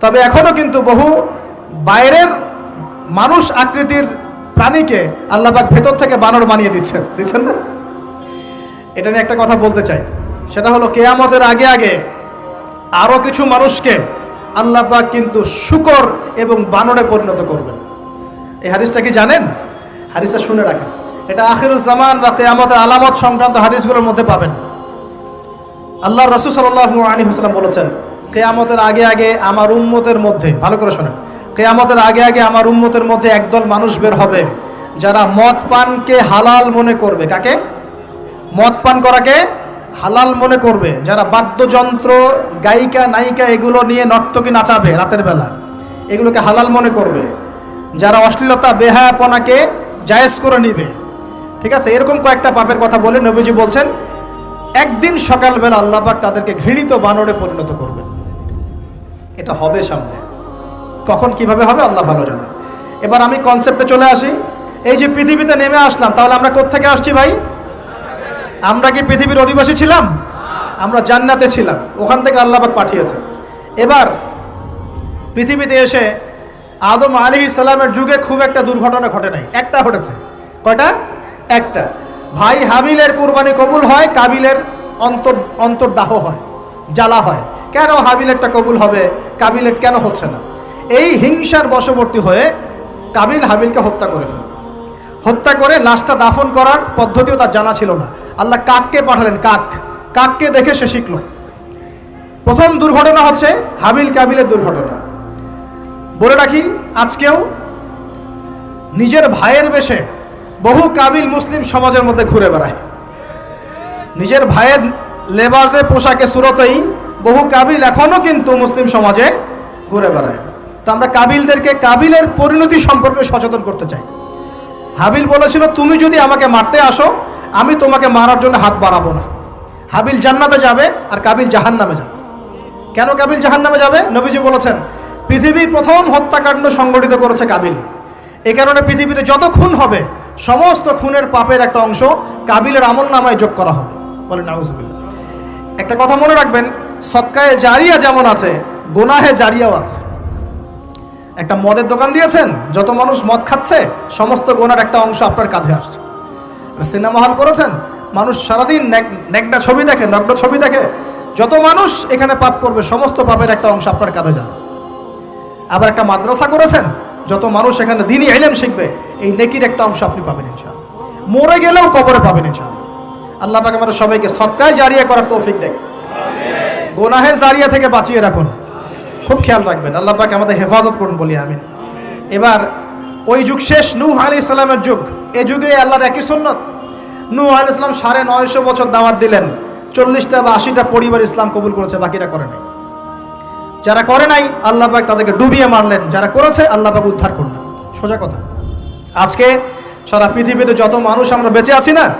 তবে এখনও কিন্তু বহু বাইরের মানুষ আকৃতির প্রাণীকে আল্লাহবাক ভেতর থেকে বানর বানিয়ে দিচ্ছেন। দিচ্ছেন না? এটা নিয়ে একটা কথা বলতে চাই। সেটা হলো কেয়ামতের আগে আগে আরও কিছু মানুষকে আল্লাহ পাক কিন্তু শুকর এবং বানরে পরিণত করবেন। এই হাদিসটা কি জানেন? হাদিসটা শুনে রাখেন। এটা আখিরুজ্জামান বা কেয়ামতের আলামত সংক্রান্ত হাদিসগুলোর মধ্যে পাবেন। আল্লাহ রসুল সাল্লাহ আলী হাসলাম বলেছেন কেয়ামতের আগে আগে আমার উম্মতের মধ্যে, ভালো করে শোনেন, কেয়ামতের আগে আগে আমার উম্মতের মধ্যে একদল মানুষ বের হবে যারা মদ পানকে হালাল মনে করবে। কাকে? মদ পান করাকে হালাল মনে করবে। যারা বাদ্যযন্ত্র, গায়িকা, নায়িকা এগুলো নিয়ে নর্তকী নাচাবে রাতের বেলা, এগুলোকে হালাল মনে করবে। যারা অশ্লীলতা, বেহায়াপনাকে জায়েজ করে নিবে। ঠিক আছে? এরকম কয়েকটা পাপের কথা বলে নবীজি বলছেন, একদিন সকালবেলা আল্লাহ পাক তাদেরকে ঘৃণিত বানরে পরিণত করবেন। এটা হবে সামনে। কখন কীভাবে হবে আল্লাহ ভালো জানেন এবার আমি কনসেপ্টে চলে আসি। এই যে পৃথিবীতে নেমে আসলাম, তাহলে আমরা কোত্থেকে আসছি ভাই? আমরা কি পৃথিবীর অধিবাসী ছিলাম? আমরা জান্নাতে ছিলাম। ওখান থেকে আল্লাহ পাক পাঠিয়েছে। এবার পৃথিবীতে এসে আদম আলী ইসলামের যুগে খুব একটা দুর্ঘটনা ঘটে নাই। একটা ঘটেছে। কয়টা? একটা। ভাই হাবিলের কুরবানি কবুল হয়, কাবিলের অন্তর অন্তর্দাহ হয়, জ্বালা হয়। কেন হাবিলেরটা কবুল হবে, কাবিলের কেন হচ্ছে না? এই হিংসার বশবর্তী হয়ে কাবিল হাবিলকে হত্যা করে ফেলে হত্যা করে লাশটা দাফন করার পদ্ধতিও তার জানা ছিল না। আল্লাহ কাককে পাঠালেন, কাক। কাককে দেখে সে শিখল। প্রথম দুর্ঘটনা হচ্ছে হাবিল কাবিলের দুর্ঘটনা। বলে রাখি, আজকেও নিজের ভাইয়ের বেশে বহু কাবিল মুসলিম সমাজের মধ্যে ঘুরে বেড়ায়। নিজের ভাইয়ের লেবাজে পোশাকে সুরতেই বহু কাবিল এখনও কিন্তু মুসলিম সমাজে ঘুরে বেড়ায়। তো আমরা কাবিলদেরকে কাবিলের পরিণতি সম্পর্কে সচেতন করতে চাই। হাবিল বলেছিল, তুমি যদি আমাকে মারতে আসো, আমি তোমাকে মারার জন্য হাত বাড়াবো না। হাবিল জান্নাতে যাবে আর কাবিল জাহান নামে যাবে। কেন কাবিল জাহান নামে যাবে? নবীজি বলেছেন পৃথিবীর প্রথম হত্যাকাণ্ড সংগঠিত করেছে কাবিল। এ কারণে পৃথিবীতে যত খুন হবে, সমস্ত খুনের পাপের একটা অংশ কাবিলের আমল নামায় যোগ করা হবে। বলে নাউজবিল্লা একটা কথা মনে রাখবেন সৎকায়ে জারিয়া যেমন আছে, গোনাহে জারিয়াও আছে। একটা মদের দোকান দিয়েছেন, যত মানুষ মদ খাচ্ছে, সমস্ত গোনার একটা অংশ আপনার কাঁধে আসছে। সিনেমা হল করেছেন, মানুষ সারাদিন নেকটা ছবি দেখে, নগ্ন ছবি দেখে, যত মানুষ এখানে পাপ করবে, সমস্ত পাপের একটা অংশ আপনার কাঁধে যাবে। আবার একটা মাদ্রাসা করেছেন, যত মানুষ এখানে দিনই এলেম শিখবে, এই নেকির একটা অংশ আপনি পাবেন ইনশাল মরে গেলেও কবরে পাবেন ইনশাল আল্লাহ পাক আমাদের সবাইকে সৎকায় জারিয়া করার তৌফিক দেখ গোনাহের জারিয়া থেকে বাঁচিয়ে রাখুন। খুব খেয়াল রাখবেন। আল্লাহ পাক আমাদের হেফাজত করুন বলি আমি এবার, ওই যুগ শেষ, নূহ আলী ইসলামের যুগ। এ যুগে আল্লাহর একই সুন্নত। নূহ আলী ইসলাম সাড়ে নয়শো বছর দাওয়াত দিলেন। চল্লিশটা বা আশিটা পরিবার ইসলাম কবুল করেছে, বাকিরা করে নাই। যারা করে নাই, আল্লাহ পাক তাদেরকে ডুবিয়ে মারলেন। যারা করেছে, আল্লাহ পাক উদ্ধার করলেন। সোজা কথা। আজকে সারা পৃথিবীতে যত মানুষ আমরা বেঁচে আছি না,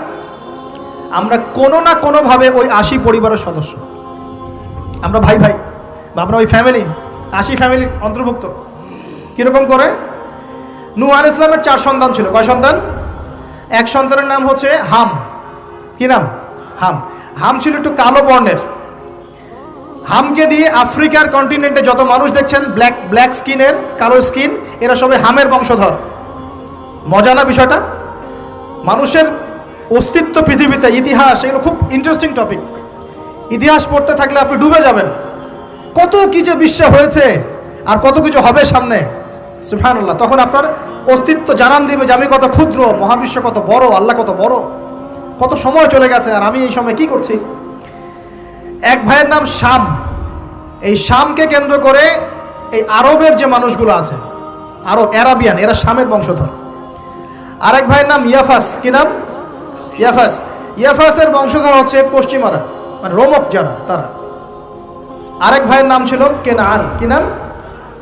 আমরা কোনো না কোনোভাবে ওই আশি পরিবারের সদস্য। আমরা ভাই ভাই বা আমরা ওই ফ্যামিলি আশি ফ্যামিলির অন্তর্ভুক্ত। কীরকম করে? নূ ইসলামের চার সন্তান ছিল। কয় সন্তান? এক সন্তানের নাম হচ্ছে হাম। কি নাম? হাম। হাম ছিল একটু কালো বর্ণের। হামকে দিয়ে আফ্রিকার কন্টিনেন্টে যত মানুষ দেখছেন ব্ল্যাক ব্ল্যাক স্কিনের কালো স্কিন এরা সবাই হামের বংশধর। মজা না বিষয়টা? মানুষের অস্তিত্ব পৃথিবীতে, ইতিহাস, এগুলো খুব ইন্টারেস্টিং টপিক ইতিহাস পড়তে থাকলে আপনি ডুবে যাবেন। কত কি যে বিশ্বে হয়েছে আর কত কিছু হবে সামনে। সুফানুল্লাহ তখন আপনার অস্তিত্ব জানান দিবে যে আমি কত ক্ষুদ্র, মহাবিশ্ব কত বড়, আল্লাহ কত বড়। কত সময় চলে গেছে আর আমি এই সময় কি করছি? এক ভাইয়ের নাম শাম। এই শামকে কেন্দ্র করে এই আরবের যে মানুষগুলো আছে, আরব, অ্যারাবিয়ান, এরা শামের বংশধর। আরেক ভাইয়ের নাম ইয়াফাস, কি নাম? ইয়াফাস। ইয়াফাসের বংশধর হচ্ছে পশ্চিমারা। মানে রোমক যারা, তারা। আরেক ভাইয়ের নাম ছিল কেনান। কি নাম?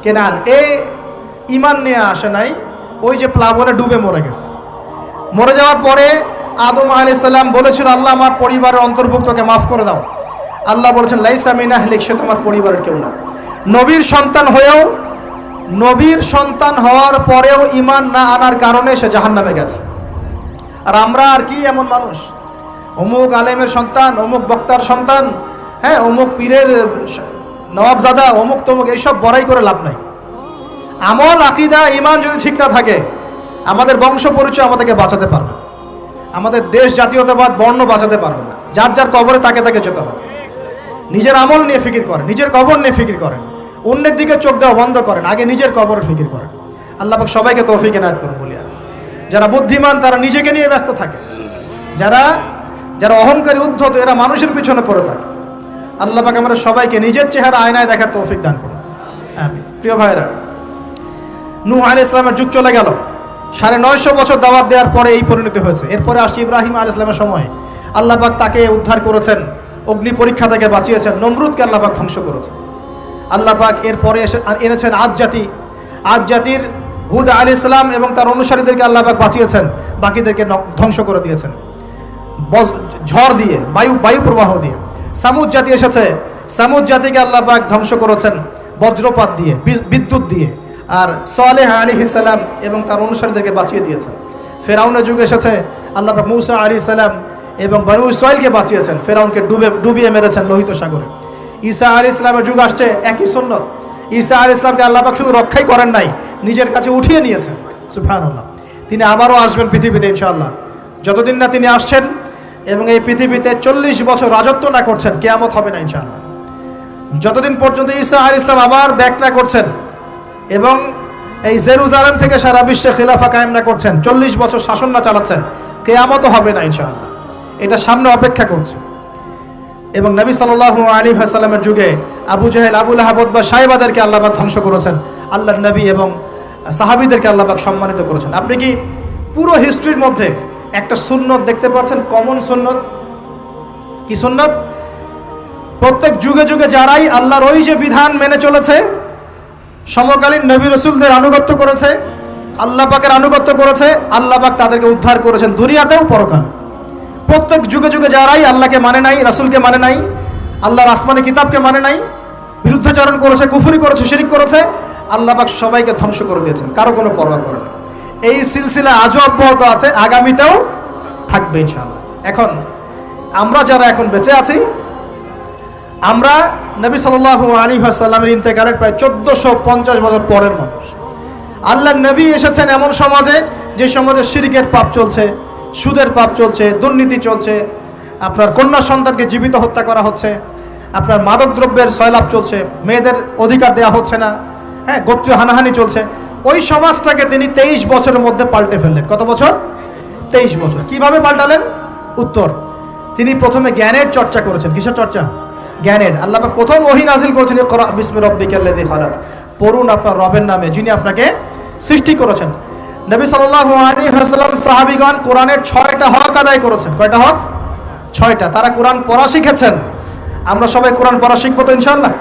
কেনান। এ ইমান নিয়ে আসে নাই, ওই যে প্লাবনে ডুবে মরে গেছে। মরে যাওয়ার পরে আদম আলি সাল্লাম বলেছিল, আল্লাহ আমার পরিবারের অন্তর্ভুক্তকে মাফ করে দাও। আল্লাহ বলেছেন, লাইসা মিনা হলিক সে তোমার পরিবারের কেউ না। নবীর সন্তান হয়েও, নবীর সন্তান হওয়ার পরেও ইমান না আনার কারণে সে জাহান নামে গেছে। আর আমরা আর কি এমন মানুষ? অমুক আলেমের সন্তান, অমুক বক্তার সন্তান হ্যাঁ অমুক পীরের নবাবজাদা অমুক তমুক, এইসব বড়াই করে লাভ নাই। আমল, আকিদা ইমান যদি ঠিক না থাকে, আমাদের বংশ পরিচয় আমাদেরকে বাঁচাতে পারবে। আমাদের দেশ, জাতীয়তাবাদ, বর্ণ বাঁচাতে পারবে না। যার যার কবরে তাকে তাকে যেতে হবে। নিজের আমল নিয়ে ফিকির করেন, নিজের কবর নিয়ে ফিকির করেন। অন্যের দিকে চোখ দেওয়া বন্ধ করেন, আগে নিজের কবর ফিকির করেন। আল্লাহ সবাইকে তৌফিক এনায়ত করুন বলিয়া। যারা বুদ্ধিমান, তারা নিজেকে নিয়ে ব্যস্ত থাকে। যারা যারা অহংকারী, উদ্ধত, এরা মানুষের পিছনে পড়ে থাকে। আল্লাহ পাক আমরা সবাইকে নিজের চেহারা আয়নায় দেখার তৌফিক দান করুন। আমিন। প্রিয় ভাইরা নূহ আলী ইসলামের যুগ চলে গেল। সাড়ে নয়শো বছর দাওয়াত দেওয়ার পরে এই পরিণতি হয়েছে। এরপরে আসছে ইব্রাহিম আলী ইসলামের সময়। আল্লাহ পাক তাকে উদ্ধার করেছেন, অগ্নি পরীক্ষা থেকে বাঁচিয়েছেন, নমরুদকে আল্লাহ পাক ধ্বংস করেছেন। আল্লাহ পাক এরপরে এসে এনেছেন আজ জাতি। আজ জাতির হুদ আলী ইসলাম এবং তার অনুসারীদেরকে আল্লাহ পাক বাঁচিয়েছেন, বাকিদেরকে ধ্বংস করে দিয়েছেন। ঝড় দিয়ে, বায়ু বায়ু প্রবাহ দিয়ে। সামুদ জাতি এসেছে। সামুদ জাতিকে আল্লাহ পাক ধ্বংস করেছেন বজ্রপাত দিয়ে বিদ্যুৎ দিয়ে। আর সালেহ আলী সালাম এবং তার অনুসারীদেরকে বাঁচিয়ে দিয়েছেন। ফেরাউনের যুগ এসেছে। আল্লাহ পাক মৌসা আলী সালাম এবং বানু ইসরায়েলকে বাঁচিয়েছেন। ফেরাউনকে ডুবে ডুবিয়ে মেরেছেন লোহিত সাগরে। ঈসা আলী ইসলামের যুগ আসছে, একই সুন্নত। ঈসা আলী ইসলামকে আল্লাহ পাক শুধু রক্ষাই করেন নাই, নিজের কাছে উঠিয়ে নিয়েছেন। সুফানুল্লাহ তিনি আবারও আসবেন পৃথিবীতে ইনশাআল্লাহ। যতদিন না তিনি আসছেন এবং এই পৃথিবীতে চল্লিশ বছর রাজত্ব না করছেন, কেয়ামত হবে না ইনশাআল্লাহ। যতদিন পর্যন্ত ঈসা আল ইসলাম আবার ব্যাক না করছেন এবং এই জেরুজালেম থেকে সারা বিশ্বে খিলাফা কায়েম না করছেন, চল্লিশ বছর শাসন না চালাচ্ছেন কেয়ামত হবে না ইনশাআল্লাহ। এটা সামনে অপেক্ষা করছে। এবং নবী সাল্লাল্লাহু আলী হাসাল্লামের যুগে আবু জাহেল আবুল আহাবদ বা সাহেবাদেরকে আল্লাহবাক ধ্বংস করেছেন। আল্লাহ নবী এবং সাহাবিদেরকে আল্লাহবাক সম্মানিত করেছেন। আপনি কি পুরো হিস্ট্রির মধ্যে একটা সুন্নত দেখতে পাচ্ছেন কমন সুন্নত। কি সুন্নত? প্রত্যেক যুগে যুগে যারাই আল্লাহর ওই যে বিধান মেনে চলেছে, সমকালীন নবী রসুলদের আনুগত্য করেছে, আল্লাহ পাকের আনুগত্য করেছে, আল্লাহ পাক তাদেরকে উদ্ধার করেছেন। দুনিয়াতেও পরকালে। প্রত্যেক যুগে যুগে যারাই আল্লাহকে মানে নাই, রাসুলকে মানে নাই, আল্লাহর আসমানি কিতাবকে মানে নাই, বিরুদ্ধাচরণ করেছে, কুফুরি করেছে, শিরিক করেছে, আল্লাহ পাক সবাইকে ধ্বংস করে দিয়েছেন। কারও কোনো পরোয়া করে না। এই সিলসিলা আজও অব্যাহত আছে, আগামীতেও থাকবে ইনশাআল্লাহ। এখন আমরা যারা এখন বেঁচে আছি, আমরা নবী সাল্লাল্লাহু আলী সাল্লামের ইন্তেকালের প্রায় চোদ্দোশো পঞ্চাশ বছর পরের মানুষ। আল্লাহ নবী এসেছেন এমন সমাজে, যে সমাজে শিরিকের পাপ চলছে, সুদের পাপ চলছে, দুর্নীতি চলছে, আপনার কন্যা সন্তানকে জীবিত হত্যা করা হচ্ছে, আপনার মাদকদ্রব্যের সয়লাভ চলছে, মেয়েদের অধিকার দেওয়া হচ্ছে না হ্যাঁ গোত্রীয় হানাহানি চলছে। ওই সমাজটাকে তিনি তেইশ বছরের মধ্যে পাল্টে ফেললেন। কত বছর? তেইশ বছর। কীভাবে পাল্টালেন? উত্তর, তিনি প্রথমে জ্ঞানের চর্চা করেছেন। কিসের চর্চা? জ্ঞানের। আল্লাহ প্রথম ওহি নাজিল করেছেন বিসমি রব্বিকাল্লাযী খালাক। পড়ুন আপনার রবের নামে, যিনি আপনাকে সৃষ্টি করেছেন। নবী সাল্লাল্লাহু আলাইহি ওয়াসাল্লাম সাহাবীগণ কোরআনের ছয়টা হক আদায় করেছেন। কয়টা হক? ছয়টা। তারা কোরআন পড়া শিখেছেন। আমরা সবাই কোরআন পড়া শিখব তো ইনশাআল্লাহ?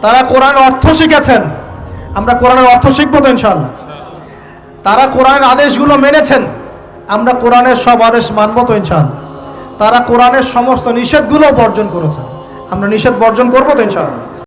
তারা কোরআন অর্থ শিখেছেন। আমরা কোরআনের অর্থ শিখব তো ইনশাল্লাহ তারা কোরআনের আদেশগুলো মেনেছেন, আমরা কোরআনের সব আদেশ মানব তো ইনশাল্লাহ তারা কোরআনের সমস্ত নিষেধগুলো বর্জন করেছেন, আমরা নিষেধ বর্জন করব তো ইনশাআল্লাহ।